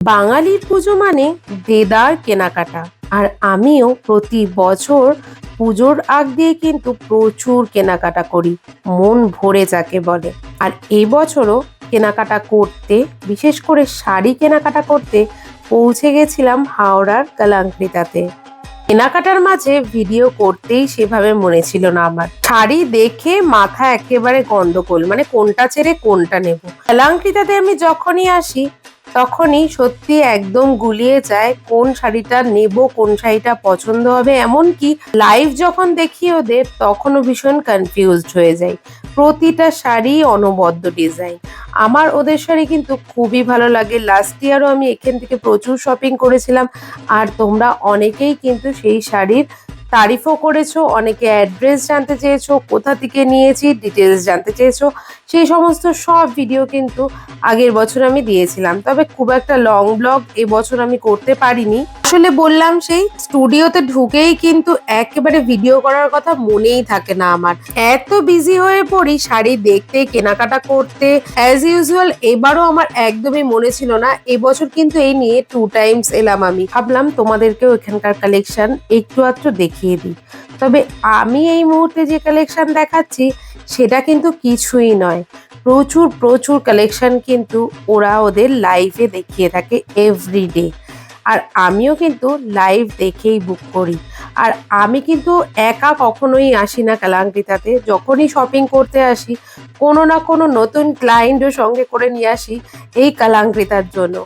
বাঙালির পুজো মানে দেদার কেনাকাটা। আর আমিও প্রতি বছর পুজোর আগ দিয়ে কিন্তু প্রচুর কেনাকাটা করি, মন ভরে যাকে বলে। আর এই বছরও কেনাকাটা করতে, বিশেষ করে শাড়ি কেনাকাটা করতে পৌঁছে গেছিলাম হাওড়ার কালাঙ্কৃতাতে কেনাকাটার মাঝে ভিডিও করতেই সেভাবে মনে ছিল না আমার। শাড়ি দেখে মাথা একেবারে গন্ডগোল মানে কোনটা ছেড়ে কোনটা নেব। কালাঙ্কৃতাতে আমি যখনই আসি তখনই সত্যি একদম গুলিয়ে যায়, কোন শাড়িটা নেব, কোন শাড়িটা পছন্দ হবে। এমনকি লাইভ যখন দেখি ওদের, তখনও ভীষণ কনফিউজড হয়ে যাই। প্রতিটা শাড়ি অনবদ্য ডিজাইন আমার ওদের শাড়ি কিন্তু খুবই ভালো লাগে। লাস্ট ইয়ারও আমি এখান থেকে প্রচুর শপিং করেছিলাম। আর তোমরা অনেকেই কিন্তু সেই শাড়ির তারিফও করেছ, অনেকে অ্যাড্রেস জানতে চেয়েছো, কোথা থেকে নিয়েছি ডিটেলস জানতে চেয়েছো, সেই সমস্ত সব ভিডিও কিন্তু আগের বছর আমি দিয়েছিলাম। তবে খুব একটা লং ব্লগ এবছর আমি করতে পারিনি। আসলে বললাম সেই স্টুডিওতে ঢুকেই কিন্তু একেবারে ভিডিও করার কথা মনেই থাকে না আমার। এত বিজি হয়ে পড়ি শাড়ি দেখতে, কেনাকাটা করতে অ্যাজ ইউজুয়াল এবারও আমার একদমই মনে ছিল না। এবছর কিন্তু এই নিয়ে টু টাইমস এলাম আমি। ভাবলাম তোমাদেরকেও এখানকার কালেকশন একটু আধটু দেখিয়ে দিই। তবে আমি এই মুহূর্তে যে কালেকশন দেখাচ্ছি, সেটা কিন্তু কিছুই নয়। প্রচুর প্রচুর কালেকশন কিন্তু ওরা ওদের লাইভে দেখিয়ে থাকে এভরিডে আর আমিও কিন্তু লাইভ দেখেই বুক করি। আর আমি কিন্তু একা কখনোই আসি না কালাঙ্কৃতাতে। যখনই শপিং করতে আসি, কোনো না কোনো নতুন ক্লায়েন্টও সঙ্গে করে নিয়ে আসি এই কালাঙ্কৃতার জন্য।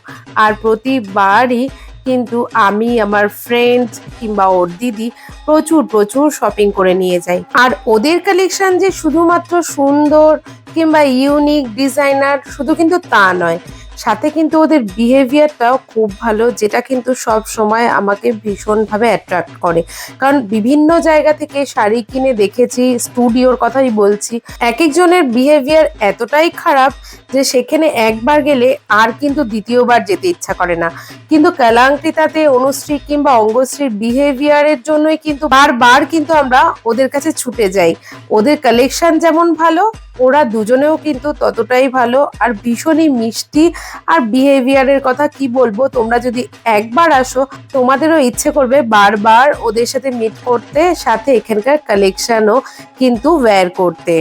আর প্রতিবারই কিন্তু আমি, আমার ফ্রেন্ড কিংবা ওর দিদি প্রচুর প্রচুর শপিং করে নিয়ে যাই। আর ওদের কালেকশন যে শুধুমাত্র সুন্দর কিংবা ইউনিক ডিজাইনার শুধু কিন্তু তা নয়, সাথে কিন্তু ওদের বিহেভিয়ারটাও খুব ভালো, যেটা কিন্তু সব সময় আমাকে ভীষণভাবে অ্যাট্রাক্ট করে। কারণ বিভিন্ন জায়গা থেকে শাড়ি কিনে দেখেছি স্টুডিওর কথাই বলছি এক একজনের বিহেভিয়ার এতটাই খারাপ যে সেখানে একবার গেলে আর কিন্তু দ্বিতীয়বার যেতে ইচ্ছা করে না। কিন্তু কালাঙ্কৃতাতে অনুশ্রী কিংবা অঙ্গশ্রীর বিহেভিয়ারের জন্যই কিন্তু বারবার কিন্তু আমরা ওদের কাছে ছুটে যাই। ওদের কালেকশন যেমন ভালো, ওরা দুজনেও কিন্তু ততটাই ভালো। আর ভীষণই মিষ্টি। আর বিহেভিয়ারের কথা কি বলব, তোমরা যদি একবার আসো, তোমাদেরও ইচ্ছে করবে বারবার ওদের সাথে মিট করতে, সাথে এখানকার কালেকশনও কিন্তু ওয়্যার করতে।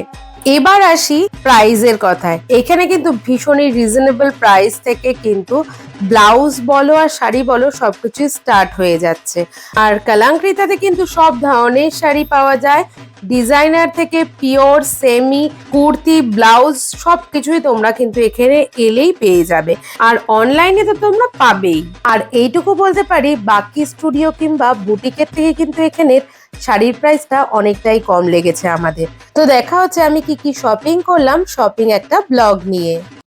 এবার আসি প্রাইজের কথায়। এখানে কিন্তু ভীষণই রিজনেবল প্রাইস থেকে কিন্তু ব্লাউজ বলো আর শাড়ি বলো সবকিছুই স্টার্ট হয়ে যাচ্ছে। আর কালাঙ্কৃতাতে কিন্তু সব ধরনের শাড়ি পাওয়া যায়। ডিজাইনার থেকে পিওর সেমি কুর্তি ব্লাউজ সব কিছুই তোমরা কিন্তু এখানে এলেই পেয়ে যাবে। আর অনলাইনে তো তোমরা পাবেই। আর এইটুকু বলতে পারি, বাকি স্টুডিও কিংবা বুটিকের থেকে কিন্তু এখানে শাড়ির প্রাইসটা অনেকটাই কম লেগেছে আমাদের। তো দেখা হচ্ছে আমি কি কি শপিং করলাম শপিং একটা ব্লগ নিয়ে।